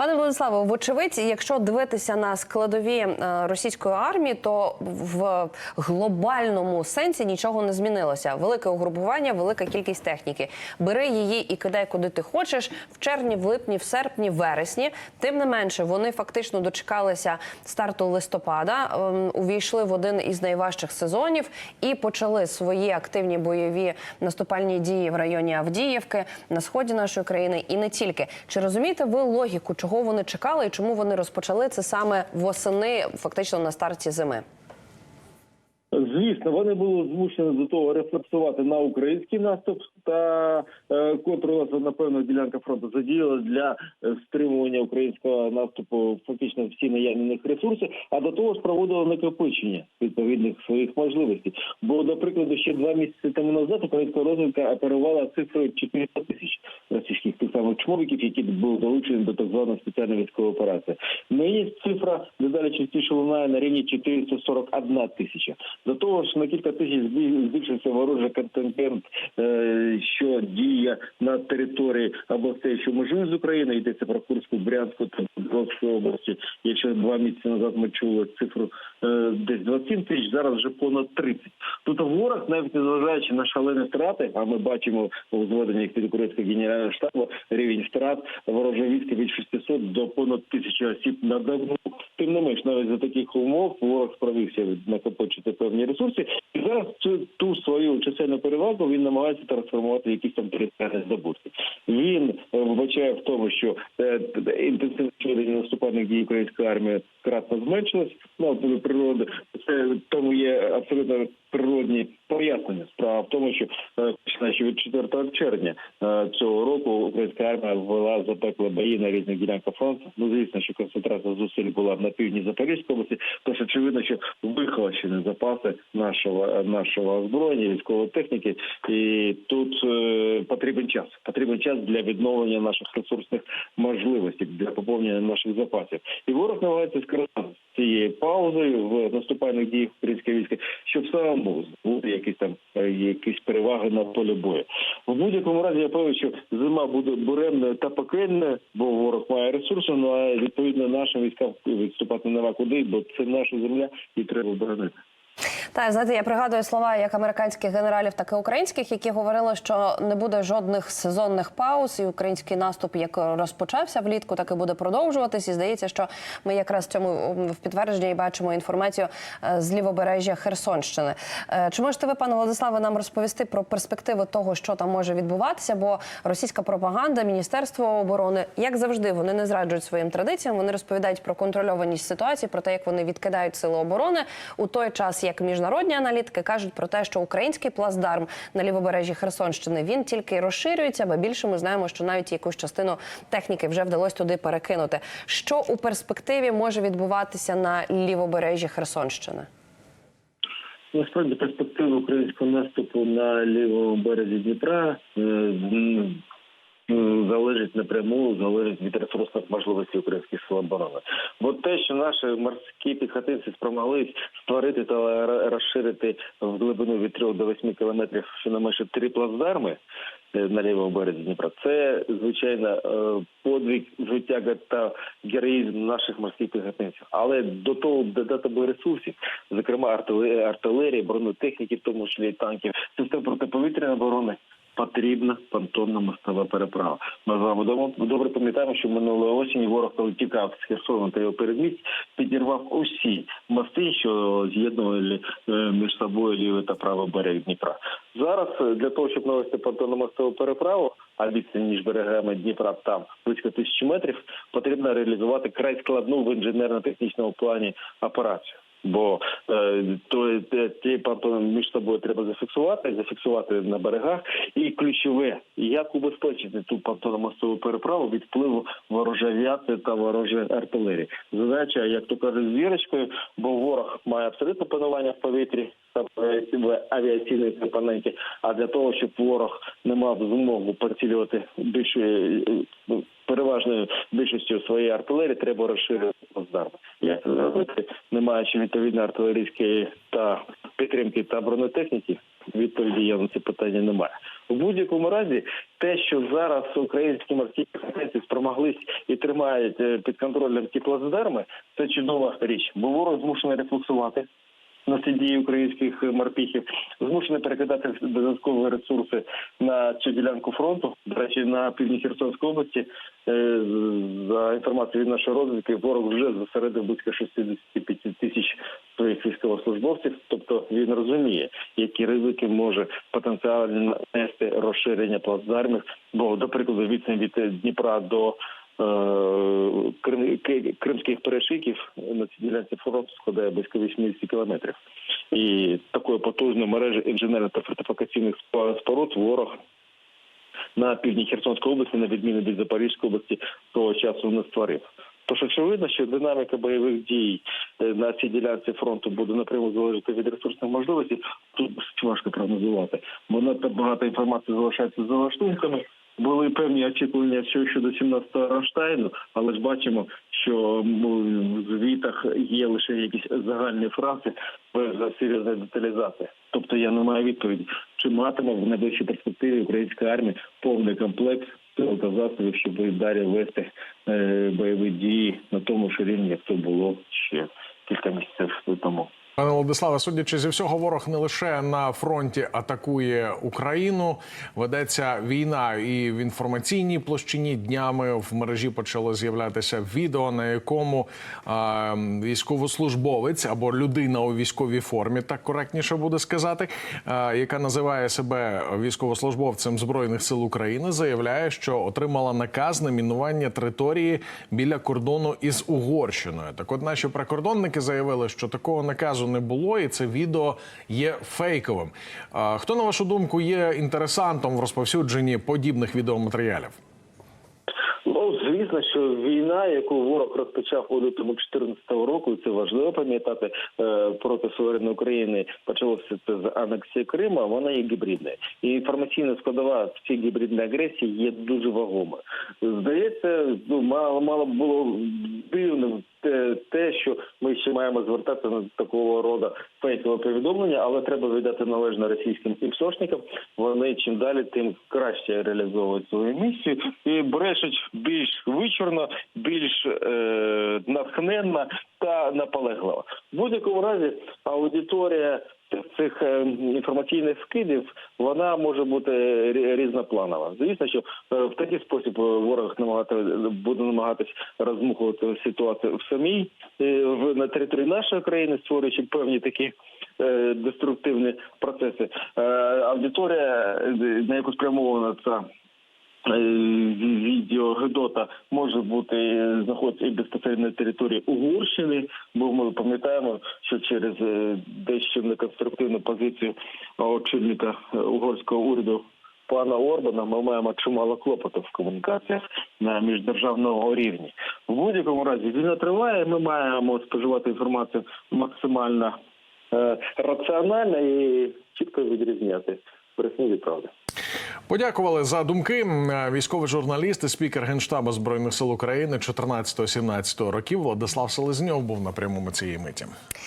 Пане Владиславе, вочевидь, якщо дивитися на складові е, російської армії, то в глобальному сенсі нічого не змінилося. Велике угрупування, велика кількість техніки. Бери її і кидай куди ти хочеш в червні, в липні, в серпні, в вересні. Тим не менше, вони фактично дочекалися старту листопада, ем, увійшли в один із найважчих сезонів і почали свої активні бойові наступальні дії в районі Авдіївки на сході нашої країни, і не тільки. Чи розумієте ви логіку, чого вони чекали і чому вони розпочали це саме восени, фактично на старті зими? Звісно, вони були змушені до того рефлексувати на український наступ та е, котру напевно ділянка фронту задіяла для е, стримування українського наступу фактично всі наявних ресурси, а до того ж проводила накопичення відповідних своїх можливостей. Бо, до прикладу, ще два місяці тому назад українська розвідка оперувала цифрою 400 тисяч російських тих самих чмовиків, які були долучені до так званої спеціальної військової операції. Нині цифра дедалі частіше лунає на рівні 441 тисяча. До того ж, на кілька тисяч збі- збільшився ворожий контингент, е, що діє на території областей, що межують з Україною, йдеться про Курську, Брянську та Дніпровську області. Якщо два місяці назад ми чули цифру десь 27 тисяч, зараз вже понад 30. Тобто ворог, навіть незважаючи на шалені втрати, а ми бачимо у зведеннях під українського генерального штабу рівень втрат ворожого війська від 600 до понад тисячі осіб на добу. Тим не менш, навіть за таких умов ворог справився накопичити певні ресурси, і зараз цю ту свою чисельну перевагу він намагається трансформувати в якісь там територіальні здобутки. Він е, вбачає в тому, що е, інтенсивність ведення наступальних дій української армії кратно зменшилась. Ну природи. Це тому є абсолютно природні пояснення. Справа в тому, що е, починаючи від 4 червня е, цього року українська армія ввела запекли бої на різних ділянках фронту. Ну звісно, що концентрація зусиль була на півдні Запорізької області. Тож очевидно, що вихолощені запаси нашого нашого озброєння, військової техніки, і тут е, потрібен час. Потрібен час для відновлення наших ресурсних можливостей для поповнення наших запасів. І ворог намагається скористатися цією паузою в наступальних діях української війська, щоб самому бути якісь там е, якісь переваги на полі бою. В будь-якому разі я певний, що зима буде буремною та пекельною, бо ворог має ресурси. Ну а відповідно нашим військам відступати нема куди, бо це наша земля і треба оборонити. Та знаєте, я пригадую слова як американських генералів, так і українських, які говорили, що не буде жодних сезонних пауз, і український наступ, як розпочався влітку, так і буде продовжуватись. І здається, що ми якраз цьому в підтвердження і бачимо інформацію е, з лівобережжя Херсонщини. Е, Чи можете ви, пане Владиславе, нам розповісти про перспективи того, що там може відбуватися? Бо російська пропаганда, міністерство оборони, як завжди, вони не зраджують своїм традиціям. Вони розповідають про контрольованість ситуації, про те, як вони відкидають сили оборони у той час, як міжнародні аналітики кажуть про те, що український плацдарм на лівобережжі Херсонщини він тільки розширюється, бо більше ми знаємо, що навіть якусь частину техніки вже вдалося туди перекинути. Що у перспективі може відбуватися на лівобережжі Херсонщини? Насправді перспективи українського наступу на лівому березі Дніпра е, залежить напряму, залежить від ресурсних можливостей українських сил оборони. Бо те, що наші морські підхотинці спромоглись створити та розширити в глибину від 3 до 8 кілометрів щонайменше три плацдарми е, на лівому березі Дніпра, це звичайно е, подвиг життя та героїзм наших морських підготовців. Але до того додати ресурсів, зокрема артилерії, бронетехніки, в тому числі танків, систем протиповітряної оборони. Потрібна понтонна мостова переправа. Ми з вами добре пам'ятаємо, що минулої осені ворог, коли тікав з Херсону та його передмість, підірвав усі мости, що з'єднували е, між собою лівий та правий берег Дніпра. Зараз е, для того, щоб навести понтонну мостову переправу, а відстань між берегами Дніпра там близько тисячі метрів, потрібно реалізувати край складну в інженерно-технічному плані операцію. Бо е, то те- ті понтони між собою треба зафіксувати, зафіксувати на берегах. І ключове, як убезпечити ту понтономостову переправу від впливу ворожої авіації та ворожої артилерії. Задача, як то кажуть, з вірочкою, бо ворог має абсолютне панування в повітрі та в авіаційній компоненті. А для того, щоб ворог не мав змогу поцілювати більше ну, переважною більшістю своєї артилерії, треба розширити плацдарми. Як це зробити, не маючи відповідної артилерійської та підтримки та бронетехніки, відповіді я на це питання немає. У будь-якому разі, те, що зараз українські морські піхотинці спромоглись і тримають е, під контролем ті плацдарми, це чудова річ. Бо ворог змушений рефлексувати на ці дії українських морпіхів, змушений перекидати додаткові ресурси на цю ділянку фронту. До речі, на півдні Херсонської області, е, за інформацією від нашої розвідки, ворог вже зосередив близько 65 тисяч своїх військовослужбовців. Тобто він розуміє, які ризики може потенціально нести розширення плацдармів. Бо, до прикладу, відстань від Дніпра до е, кримських перешиків на цій ділянці фронту складає близько 80 кілометрів. І такої потужної мережі інженерних та фортифікаційних споруд ворог на півдні Херсонської області, на відміну від Запорізької області, того часу не створив. Тож очевидно, що динаміка бойових дій е, на цій ділянці фронту буде напряму залежати від ресурсних можливостей. Тут важко прогнозувати, надто багато інформації залишається за лаштунками. Були певні очікування що щодо 17-го Рамштайну, але ж бачимо, що в звітах є лише якісь загальні фрази без серйозної деталізації. Тобто я не маю відповіді, чи матиме в найближчій перспективі українська армія повний комплекс сил засобів, щоб далі вести е, бойові дії на тому ж рівні, як це було ще кілька місяців тому. Пане Владиславе, судячи зі всього, ворог не лише на фронті атакує Україну. Ведеться війна і в інформаційній площині днями в мережі почало з'являтися відео, на якому а, військовослужбовець або людина у військовій формі, так коректніше буде сказати, а, яка називає себе військовослужбовцем збройних сил України, заявляє, що отримала наказ на мінування території біля кордону із Угорщиною. Так, от наші прикордонники заявили, що такого наказу не було, і це відео є фейковим. Хто на вашу думку є інтересантом в розповсюдженні подібних відеоматеріалів? Ну, звісно, що війна, яку ворог розпочав у лютому 2014 року, і це важливо пам'ятати е, проти суверенної України, почалося це з анексії Криму. Вона є гібридною. І інформаційна складова в цій гібридній агресії є дуже вагомою. Здається, ну мало мало було дивним те, що ми ще маємо звертатися на такого роду фейкове повідомлення, але треба віддати належне російським іпсошникам. Вони чим далі, тим краще реалізовують свою місію і брешуть більш вичурно, більш е, натхненно та наполегливо. В будь-якому разі аудиторія цих е, інформаційних скидів вона може бути різнопланова. Звісно, що е, в такий спосіб е, ворог намагати буде намагатись розмухувати ситуацію в самій в на території нашої країни, створюючи певні такі деструктивні процеси. Аудиторія, на яку спрямована ця відео Гедота може бути е, знаходиться і безпосередньо на території Угорщини, бо ми пам'ятаємо, що через е, дещо неконструктивну позицію очільника е, угорського уряду. Пана Орбана ми маємо чимало клопоту в комунікаціях на міждержавному рівні. В будь-якому разі війна триває. Ми маємо споживати інформацію максимально е, раціонально і чітко відрізняти брехню від правди. Подякували за думки. Військовий журналіст і спікер генштабу збройних сил України 14-17 років Владислав Селезньов був на прямому цієї миті.